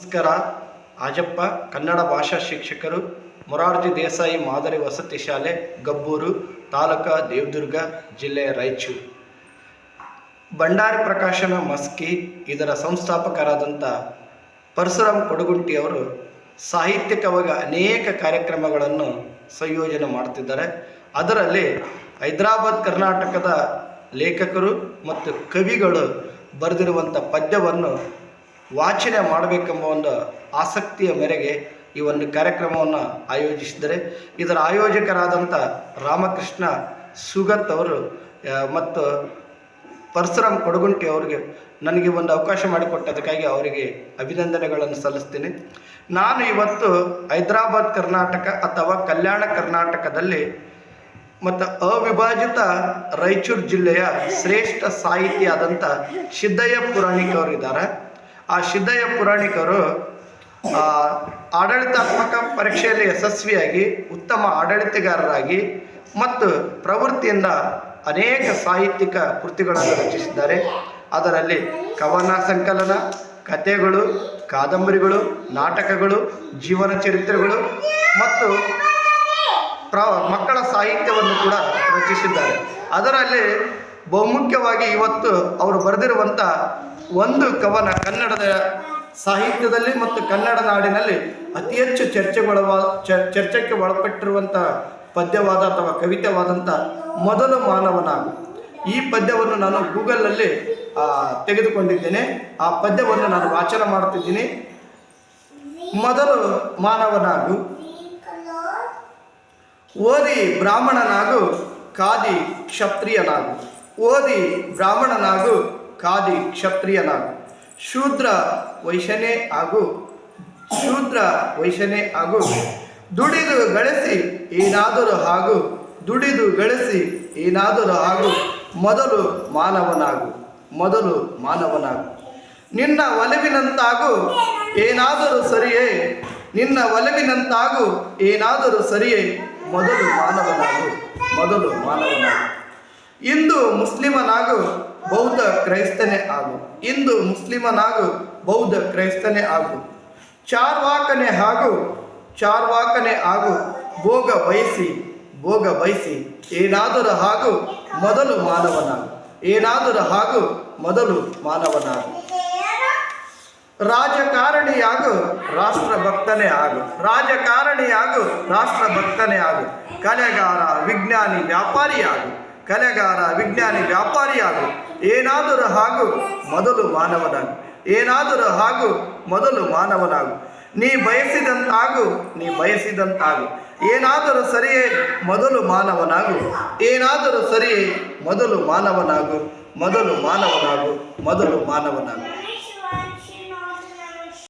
ನಮಸ್ಕಾರ. ಆಜಪ್ಪ, ಕನ್ನಡ ಭಾಷಾ ಶಿಕ್ಷಕರು, ಮೊರಾರ್ಜಿ ದೇಸಾಯಿ ಮಾದರಿ ವಸತಿ ಶಾಲೆ, ಗಬ್ಬೂರು, ತಾಲೂಕ ದೇವದುರ್ಗ ಜಿಲ್ಲೆ ರಾಯಚೂರು. ಭಂಡಾರಿ ಪ್ರಕಾಶನ ಮಸ್ಕಿ ಇದರ ಸಂಸ್ಥಾಪಕರಾದಂಥ ಪರಶುರಾಮ್ ಕೊಡಗುಂಟಿಯವರು ಸಾಹಿತ್ಯಿಕವಾಗಿ ಅನೇಕ ಕಾರ್ಯಕ್ರಮಗಳನ್ನು ಸಂಯೋಜನೆ ಮಾಡ್ತಿದ್ದಾರೆ. ಅದರಲ್ಲಿ ಹೈದರಾಬಾದ್ ಕರ್ನಾಟಕದ ಲೇಖಕರು ಮತ್ತು ಕವಿಗಳು ಬರೆದಿರುವಂಥ ಪದ್ಯವನ್ನು ವಾಚನ ಮಾಡಬೇಕೆಂಬ ಒಂದು ಆಸಕ್ತಿಯ ಮೇರೆಗೆ ಈ ಒಂದು ಕಾರ್ಯಕ್ರಮವನ್ನು ಆಯೋಜಿಸಿದರೆ, ಇದರ ಆಯೋಜಕರಾದಂಥ ರಾಮಕೃಷ್ಣ ಸುಗತ್ ಅವರು ಮತ್ತು ಪರಶುರಾಮ್ ಕೊಡಗುಂಟಿ ಅವರಿಗೆ ನನಗೆ ಒಂದು ಅವಕಾಶ ಮಾಡಿಕೊಟ್ಟದಕ್ಕಾಗಿ ಅವರಿಗೆ ಅಭಿನಂದನೆಗಳನ್ನು ಸಲ್ಲಿಸ್ತೀನಿ. ನಾನು ಇವತ್ತು ಹೈದರಾಬಾದ್ ಕರ್ನಾಟಕ ಅಥವಾ ಕಲ್ಯಾಣ ಕರ್ನಾಟಕದಲ್ಲಿ ಮತ್ತು ಅವಿಭಾಜಿತ ರಾಯಚೂರು ಜಿಲ್ಲೆಯ ಶ್ರೇಷ್ಠ ಸಾಹಿತಿಯಾದಂಥ ಸಿದ್ದಯ್ಯ ಪುರಾಣಿಕವರು ಇದ್ದಾರೆ ಆ ಸಿದ್ದಯ್ಯ ಪುರಾಣಿಕರು ಆಡಳಿತಾತ್ಮಕ ಪರೀಕ್ಷೆಯಲ್ಲಿ ಯಶಸ್ವಿಯಾಗಿ, ಉತ್ತಮ ಆಡಳಿತಗಾರರಾಗಿ ಮತ್ತು ಪ್ರವೃತ್ತಿಯಿಂದ ಅನೇಕ ಸಾಹಿತ್ಯಿಕ ಕೃತಿಗಳನ್ನು ರಚಿಸಿದ್ದಾರೆ. ಅದರಲ್ಲಿ ಕವನ ಸಂಕಲನ, ಕಥೆಗಳು, ಕಾದಂಬರಿಗಳು, ನಾಟಕಗಳು, ಜೀವನ ಚರಿತ್ರೆಗಳು ಮತ್ತು ಪ್ರ, ಮಕ್ಕಳ ಸಾಹಿತ್ಯವನ್ನು ಕೂಡ ರಚಿಸಿದ್ದಾರೆ. ಅದರಲ್ಲಿ ಬಹುಮುಖ್ಯವಾಗಿ ಇವತ್ತು ಅವರು ಬರೆದಿರುವಂಥ ಒಂದು ಕವನ ಕನ್ನಡದ ಸಾಹಿತ್ಯದಲ್ಲಿ ಮತ್ತು ಕನ್ನಡ ನಾಡಿನಲ್ಲಿ ಅತಿ ಹೆಚ್ಚು ಚರ್ಚೆಗೊಳವ ಚರ್ಚೆಗೆ ಒಳಪಟ್ಟಿರುವಂಥ ಪದ್ಯವಾದ ಅಥವಾ ಕವಿತೆವಾದಂಥ ಮೊದಲು ಮಾನವನಾಗು. ಈ ಪದ್ಯವನ್ನು ನಾನು ಗೂಗಲ್ನಲ್ಲಿ ತೆಗೆದುಕೊಂಡಿದ್ದೇನೆ. ಆ ಪದ್ಯವನ್ನು ನಾನು ವಾಚನ ಮಾಡುತ್ತಿದ್ದೀನಿ. ಮೊದಲು ಮಾನವನಾಗು. ಓದಿ ಬ್ರಾಹ್ಮಣನಾಗು, ಕಾದಿ ಕ್ಷತ್ರಿಯನಾಗು. ಓದಿ ಬ್ರಾಹ್ಮಣನಾಗು ಕಾದಿ ಕ್ಷತ್ರಿಯನಾಗು. ಶೂದ್ರ ವೈಶ್ಯನೇ ಆಗು, ಶೂದ್ರ ವೈಶ್ಯನೇ ಹಾಗೂ ದುಡಿದು ಗಳಿಸಿ ಏನಾದರೂ ಹಾಗೂ, ದುಡಿದು ಗಳಿಸಿ ಏನಾದರೂ ಹಾಗೂ, ಮೊದಲು ಮಾನವನಾಗು ಮೊದಲು ಮಾನವನಾಗು. ನಿನ್ನ ಒಲವಿನಂತಾಗು, ಏನಾದರೂ ಸರಿಯೇ. ನಿನ್ನ ಒಲವಿನಂತಾಗು, ಏನಾದರೂ ಸರಿಯೇ. ಮೊದಲು ಮಾನವನಾಗು ಮೊದಲು ಮಾನವನಾಗು. ಇಂದು ಮುಸ್ಲಿಮನಾಗು ಬೌದ್ಧ ಕ್ರೈಸ್ತನೇ ಆಗು. ಇಂದು ಮುಸ್ಲಿಮನಾಗು, ಬೌದ್ಧ ಕ್ರೈಸ್ತನೇ ಆಗು. ಚಾರ್ವಾಕನೆ ಹಾಗೂ, ಚಾರ್ವಾಕನೆ ಆಗು. ಭೋಗ ಬಯಸಿ ಭೋಗ ಬಯಸಿ. ಏನಾದರೂ ಹಾಗೂ, ಮೊದಲು ಮಾನವನಾಗು. ಏನಾದರೂ ಹಾಗೂ, ಮೊದಲು ಮಾನವನಾಗು. ರಾಜಕಾರಣಿಯಾಗು, ರಾಷ್ಟ್ರಭಕ್ತನೇ ಆಗು. ರಾಜಕಾರಣಿಯಾಗು, ರಾಷ್ಟ್ರಭಕ್ತನೇ ಆಗು. ಕಲೆಗಾರ, ವಿಜ್ಞಾನಿ, ವ್ಯಾಪಾರಿಯಾಗು. ಕಲೆಗಾರ, ವಿಜ್ಞಾನಿ, ವ್ಯಾಪಾರಿಯಾಗು. ಏನಾದರೂ ಹಾಗೂ ಮೊದಲು ಮಾನವನಾಗು. ಏನಾದರೂ ಹಾಗೂ ಮೊದಲು ಮಾನವನಾಗು. ನೀ ಬಯಸಿದಂತಾಗು ನೀ ಬಯಸಿದಂತಾಗು. ಏನಾದರೂ ಸರಿಯೇ ಮೊದಲು ಮಾನವನಾಗು. ಏನಾದರೂ ಸರಿಯೇ ಮೊದಲು ಮಾನವನಾಗು. ಮೊದಲು ಮಾನವನಾಗು. ಮೊದಲು ಮಾನವನಾಗು.